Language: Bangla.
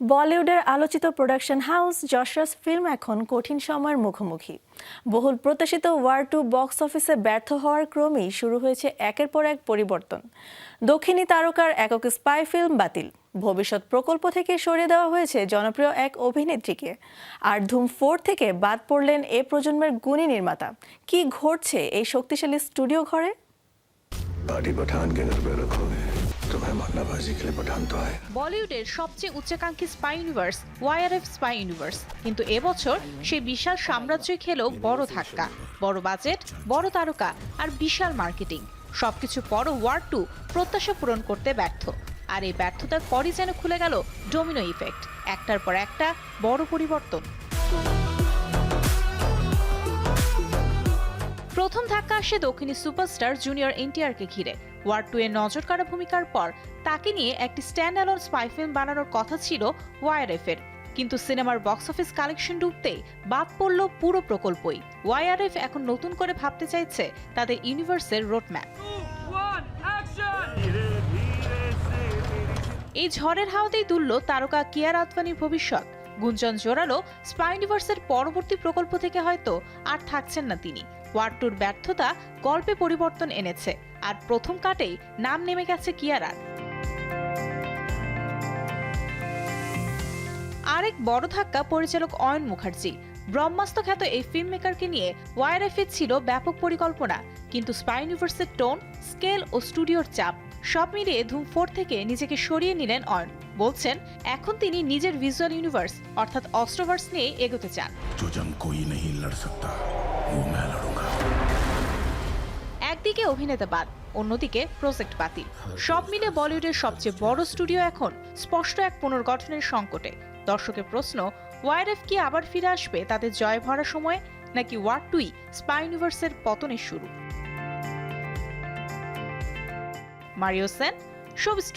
বলিউডের আলোচিত প্রোডাকশন হাউস যশরাজ ফিল্ম এখন কঠিন সময়ের মুখোমুখি। বহুল প্রত্যাশিত ওয়ার টু বক্স অফিসে ব্যর্থ হওয়ার ক্রমেই শুরু হয়েছে একের পর এক পরিবর্তন। দক্ষিণী তারকার একক স্পাই ফিল্ম বাতিল। ভবিষ্যৎ প্রকল্প থেকে সরিয়ে দেওয়া হয়েছে জনপ্রিয় এক অভিনেত্রীকে। আর ধুম ফোর থেকে বাদ পড়লেন এ প্রজন্মের গুণী নির্মাতা। কি ঘটছে এই শক্তিশালী স্টুডিও ঘরে? पार्टी पठान के घर पे रखोगे तो मेहमानबाजी के लिए पठान तो आए বলিউডের সবচেয়ে উচ্চাকাঙ্ক্ষী spy universe YRF spy universe কিন্তু এবছর সেই বিশাল সাম্রাজ্যই খেলো বড় ধাক্কা বড় বাজেট বড় তারকা আর বিশাল মার্কেটিং সবকিছু পর ওয়ার টু প্রত্যাশা পূরণ করতে ব্যর্থ আর এই ব্যর্থতার পরই যেন খুলে গেল ডোমিনো ইফেক্ট একটার পর একটা বড় পরিবর্তন প্রথম ধাক্কা আসে দক্ষিণী সুপারস্টার জুনিয়র এনটিআরকে ঘিরে ওয়ার টু এর নজর কাড়া ভূমিকার পর তাকে নিয়ে একটি স্ট্যান্ড অ্যালোন স্পাই ফিল্ম বানানোর কথা ছিল ওয়াইআরএফ এর কিন্তু সিনেমার বক্স অফিস কালেকশন ডুবতেই বাদ পড়ল পুরো প্রকল্পই। ওয়াইআরএফ এখন নতুন করে ভাবতে চাইছে তাদের ইউনিভার্সের রোডম্যাপ। এই ঝড়ের হাওয়াতেই তুলল তারকা কিয়ার আদভানির ভবিষ্যৎ। গুঞ্জন জোরালো স্পাই ইউনিভার্সের পরবর্তী প্রকল্প থেকে হয়তো আর থাকছেন না তিনি। ওয়ার টুর ব্যর্থতা গল্পে পরিবর্তন এনেছে, আর প্রথম কাটেই নাম নেমে গেছে কিয়ারার। আরেক বড় ধাক্কা পরিচালক অয়ন মুখার্জি। ব্রহ্মাস্ত্র খ্যাত এই ফিল্ম মেকারকে নিয়ে ওয়াইআরএফ ছিল ব্যাপক পরিকল্পনা, কিন্তু স্পাই ইউনিভার্সের টোন, স্কেল ও স্টুডিওর চাপ সব মিলিয়ে ধুম ফোর থেকে নিজেকে সরিয়ে নিলেন অর্ন বলছেন এখন তিনি নিজের ভিজুয়াল ইউনিভার্স অর্থাৎ অস্ট্রোভার্স নিয়ে এগোতে চান। একদিকে অভিনেতা বাদ অন্যদিকে প্রজেক্ট বাতিল। সব মিলে বলিউডের সবচেয়ে বড় স্টুডিও এখন স্পষ্ট এক পুনর্গঠনের সংকটে। দর্শকের প্রশ্ন ওয়াইএফ কি আবার ফিরে আসবে তাদের জয় ভরা সময়ে নাকি ওয়ার টুই স্পাই ইউনিভার্সের পতনের শুরু? Mario Sen showbiz